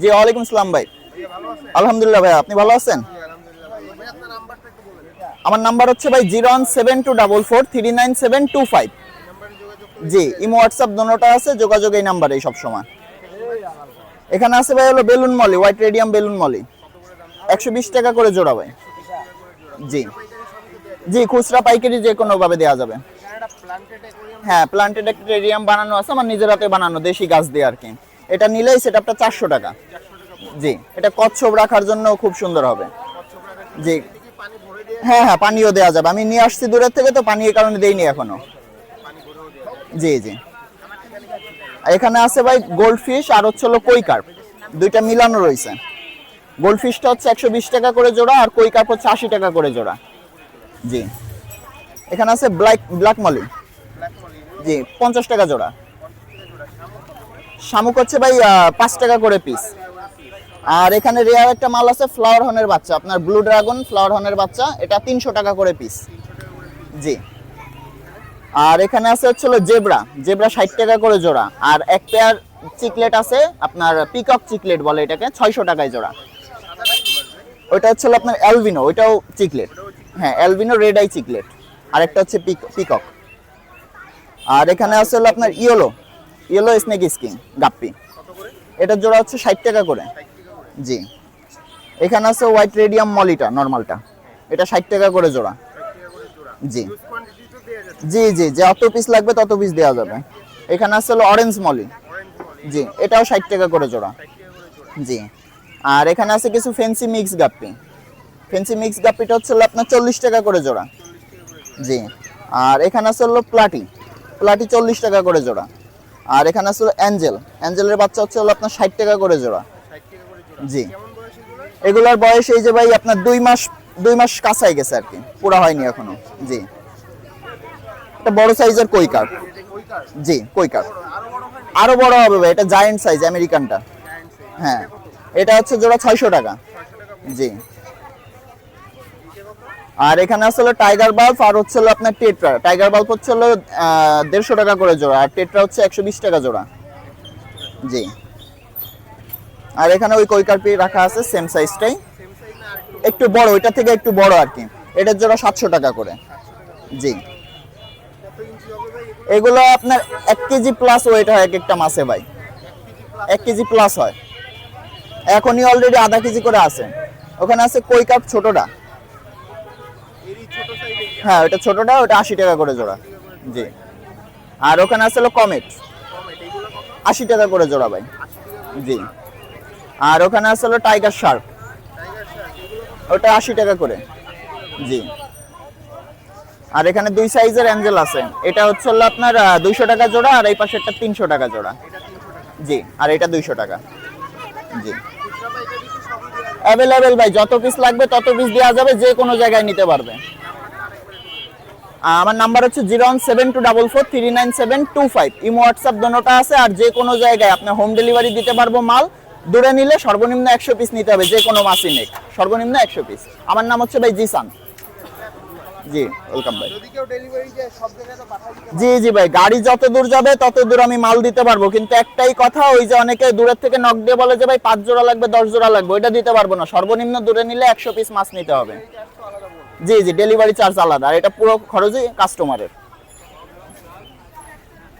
জি, ওয়ালাইকুম আসসালাম ভাই। আলহামদুলিল্লাহ ভাই আপনি ভালো আছেন? আমার নাম্বার হচ্ছে ভাই zero one seven two double four three nine seven two five. জি, ইমো, হোয়াটসঅ্যাপ দোনোটা আছে, যোগাযোগ এই নাম্বারে সব সময়। এখানে আছে ভাই হলো balloon molly, white radium balloon molly. একশো বিশ টাকা করে জোড়া ভাই। জি। জি, খুচরা পাইকারি যে কোনো ভাবে দেওয়া যাবে। হ্যাঁ প্লান্টেড একটা অ্যাকোয়ারিয়াম বানানো আছে, আমার নিজের হাতে বানানো, দেশি গাছ দিয়ে আর কি। এটা নিলেই সেটআপটা চারশো টাকা। জি, এটা কচ্ছপ রাখার জন্য খুব সুন্দর হবে। জি। হ্যাঁ হ্যাঁ পানিও দেওয়া যাবে। আমি নিয়ে আসছি দূরের থেকে, তো পানি এই কারণে দেইনি এখনও। জি জি। এখানে আছে ভাই গোল্ড ফিশ আর হচ্ছে হলো কই কার্প দুইটা মিলানো রয়েছে। গোল্ড ফিশটা হচ্ছে একশো বিশ টাকা করে জোড়া আর কই কার্প হচ্ছে আশি টাকা করে জোড়া। জি। এখানে আছে ব্ল্যাক ব্ল্যাক মলি জি, পঞ্চাশ টাকা জোড়া। শামুক হচ্ছে ভাই পাঁচ টাকা করে পিস আর এখানে রেয়ার একটা মাল আছে ফ্লাওয়ার হনের বাচ্চা। আপনার ব্লু ড্রাগন ফ্লাওয়ার হনের বাচ্চা, এটা তিনশো টাকা করে পিস জি। আর এখানে আছে হচ্ছে হলো জেব্রা জেব্রা ষাট টাকা করে জোড়া। আর এক পেয়ার চিকলেট আছে, আপনার পিকক চিকলেট বলে এটাকে, ছয়শো টাকায় জোড়া। ওইটা হচ্ছে আপনার অ্যালবিনো ওইটাও চিকলেট হ্যাঁ অ্যালবিনো রেড আই চিকলেট আর একটা হচ্ছে পিক পিকক আর এখানে আছে হলো আপনার yellow yellow snake skin guppy. এটার জোড়া হচ্ছে ষাট টাকা করে। জি। এখানে আছে হোয়াইট রেডিয়াম মলিটা নর্মালটা এটা ষাট টাকা করে জোড়া। জি। জি জি যত পিস লাগবে তত পিস দেওয়া যাবে। এখানে আছে হলো অরেঞ্জ মলি জি, এটাও ষাট টাকা করে জোড়া। জি। আর এখানে আছে কিছু fancy mix guppy. Fancy mix গাপ্পিটা হচ্ছে আপনার চল্লিশ টাকা করে জোড়া। জি। আর এখানে আছে হলো প্লাটি প্লাটি চল্লিশ টাকা করে জোড়া। আর এখানে আছে অ্যাঞ্জেল অ্যাঞ্জেলের বাচ্চা হচ্ছে হলো আপনার ষাট টাকা করে জোড়া। জি। এগুলার? বয়স এই যে ভাই আপনার দুই মাস দুই মাস কাছাই গেছে আর কি। পুরা হয়নি এখনও। জি। এটা বড় সাইজের কই কার্প জি কই কার্প আরও বড় হবে ভাই এটা জায়েন্ট সাইজ আমেরিকানটা হ্যাঁ। এটা হচ্ছে জোড়া ছয়শো টাকা। জি। আর এখানে আসলে টাইগার বাল্ব আর হচ্ছে আপনার টেট্রা টাইগার বাল্ব হচ্ছে হলো দেড়শো টাকা করে জোড়া, আর টেট্রা হচ্ছে একশো বিশ টাকা জোড়া। জি। আর এখানে ওই কৈকারপি রাখা আছে সেম সাইজটাই একটু বড় ওইটা থেকে একটু বড় আর কি। এটার জোড়া সাতশো টাকা করে। জি। এগুলো আপনার এক কেজি প্লাস ওয়েট হয় এক একটা মাছে ভাই। এক কেজি প্লাস হয়। এখনই অলরেডি আধা কেজি করে আছে। ওখানে আছে কই কাপ ছোটটা। হ্যাঁ ওটা ছোটটা, ওটা আশি টাকা করে জোড়া। জি। আর ওখানে আছে হলো কমেট। আশি টাকা করে জোড়া ভাই। জি। আর ওখানে আছে হলো টাইগার শার্ক। ওটা আশি টাকা করে। জি। আর এখানে দুই সাইজের অ্যাঞ্জেল আছে। এটা হচ্ছে হলো আপনার দুইশো টাকা জোড়া, আর এই পাশে একটা তিনশো টাকা জোড়া। জি, আর এটা দুইশো টাকা। জি। অ্যাভেলেবেল ভাই, যত পিস লাগবে তত পিস দেওয়া যাবে, যে কোনো জায়গায় নিতে পারবে। আমার নাম্বার হচ্ছে zero one seven two double four three nine seven two five. Imo WhatsApp দোনোটা আছে আর যে কোনো জায়গায় আপনি হোম ডেলিভারি দিতে পারব মাল। দূরে নিলে সর্বনিম্ন একশো পিস নিতে হবে যে কোনো মাছই নেক। সর্বনিম্ন একশো পিস আমার নাম হচ্ছে ভাই জিসান। জি ওয়েলকাম ভাই। জি জি ভাই গাড়ি যত দূর যাবে তত দূর আমি মাল দিতে পারব। কিন্তু একটাই কথা ওই যে অনেকে দূরের থেকে নক দিয়ে বলে যে ভাই পাঁচ জোড়া লাগবে দশ জোড়া লাগবে। ওইটা দিতে পারব না। সর্বনিম্ন দূরে নিলে একশো পিস মাছ নিতে হবে। জি জি ডেলিভারি চার্জ আলাদা। আর এটা পুরো খরচই কাস্টমারের